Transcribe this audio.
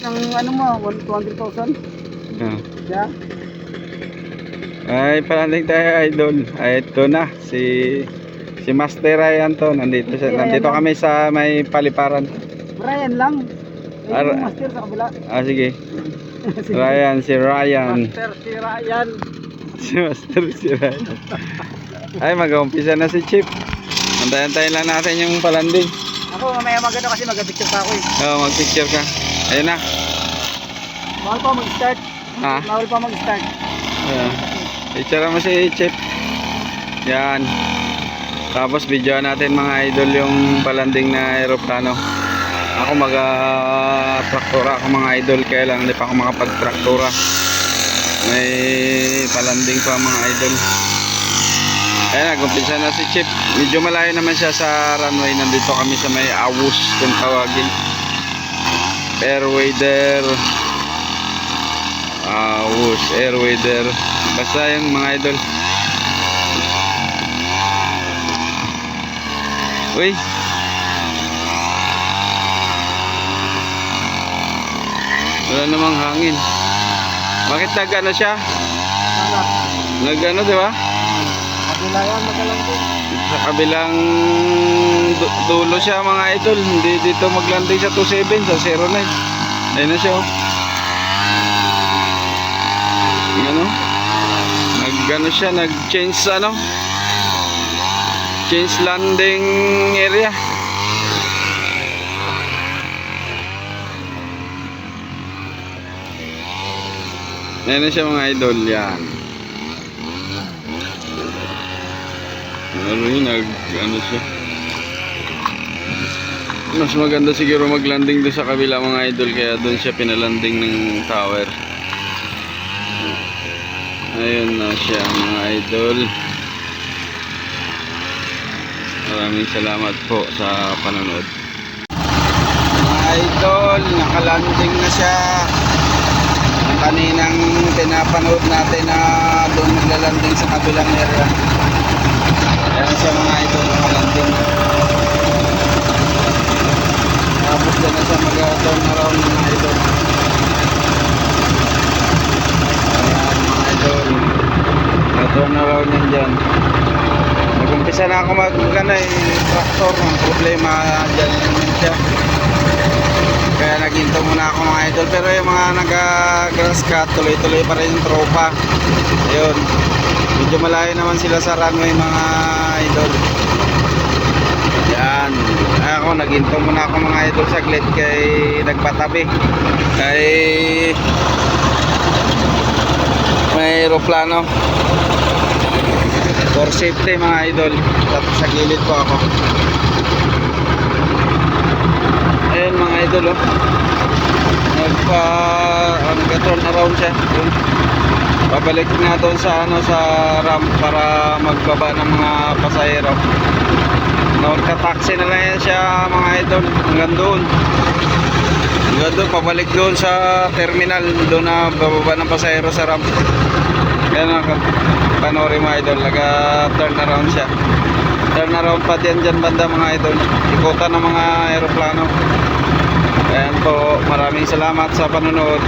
Ang ano mo, 200,000? Ah. Yeah. Ay, parating tayo idol. Ay, ito na. Si si Master Ryan to. Nandito, siya. Ryan Nandito lang. kami sa may paliparan. Ryan lang. Ay, Ar- master sa kabila. Ah, sige. Si Ryan, si Ryan. Master si Ryan. Si Master, si Ryan. Ay, mag-umpisa na si Chip. Antayin-antayin lang natin yung palanding. Ako mamaya magano kasi mag-picture pa ako eh. Oo, mag-picture ka. Ayun na. Bawal pa mag-start. Ha? Bawal pa mag-start. Ayan. Picture mo si Chip. Yan. Tapos videoan natin mga idol yung palanding na aeroplano. Ako mag-traktura ako mga idol kaya lang hindi pa ako makapag-traktura. May palanding pa mga idol. Ayan, nag-umpisa na si Chip. Medyo malayo naman siya sa runway. Nandito kami sa may awus kung tawagin. Airwader. Awus, airwader. Basta yung mga idol. Uy. Wala namang hangin. Bakit siya? Ano? Nag-ano, di ba? Kabila yan, magalang din. Sa kabilang siya mga idol. Hindi dito maglanding sa 27 sa 09. Ayun na siya. Ano? Nag-ano siya, nag-change ano? Change landing area. Ayun na siya mga idol, yan. Ano yun, nag, ano siya. Mas maganda siguro maglanding doon sa kabila mga idol kaya doon siya pinalanding ng tower. Ayun na siya mga idol. Maraming salamat po sa panonood. Mga idol, nakalanding na siya. Ang kaninang pinapanood natin na doon naglalanding sa kabilang area. Ayan siya mga idol, nakalanding. Tapos dyan na siya mag-turn around mga idol. Ayan mga idol. Mag-turn around yan dyan. Nag-umpisa na ako mag ano, eh, tractor. Ang problema dyan siya. Kaya naghinto muna ako mga idol. Pero yung mga nag-grass cut, tuloy-tuloy pa rin yung tropa. Ayun. Medyo malayo naman sila sa runway mga idol. Yan. Ay, Ako, naghinto muna ako mga idol saglit kay nagpatabi. Kay may aeroplano. For safety mga idol. Tapos sa gilid po ako. Ayun mga idol oh. Nagpa uh, nag-turn around siya. Yun. Babalik na doon sa ano sa ramp para magbaba ng mga pasahero. Nagka-taxi na lang yan siya mga idol hanggang doon. Hanggang doon, pabalik doon sa terminal doon na bababa ng pasahero sa ramp. Yan ang panori mga idol, nag-turn around siya. Turn around pa din dyan banda mga idol. Ikutan ng mga aeroplano. Ayan po, maraming salamat sa panonood.